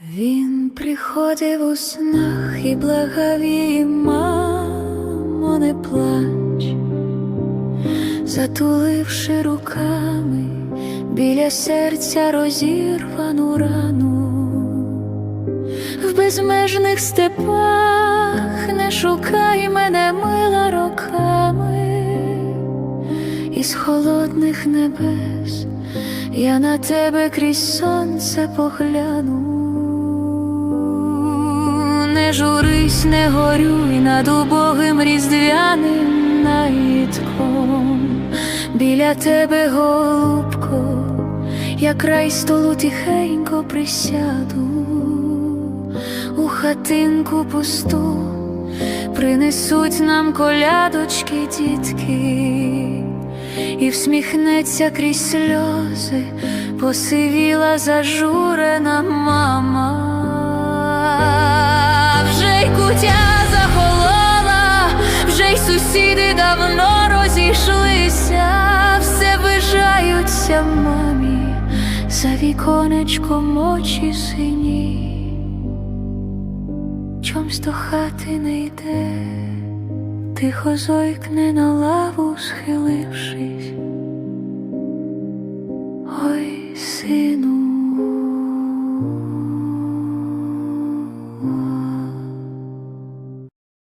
Він приходив у снах і благав її, мамо, не плач, затуливши руками біля серця розірвану рану, в безмежних степах не шукай мене мила роками, із холодних небес я на тебе крізь сонце погляну. Не журись, не горюй над убогим різдвяним наїдком. Біля тебе, голубко, я край столу тихенько присяду, у хатинку пусту принесуть нам колядочки, дітки, і всміхнеться крізь сльози, посивіла зажурена мама. Вже й кутя захолола, вже й сусіди давно розійшлися, все бажаються мамі, за віконечком очі сині, чомсь до хати не йде, тихо зойкне на лаву схилившись. Сину,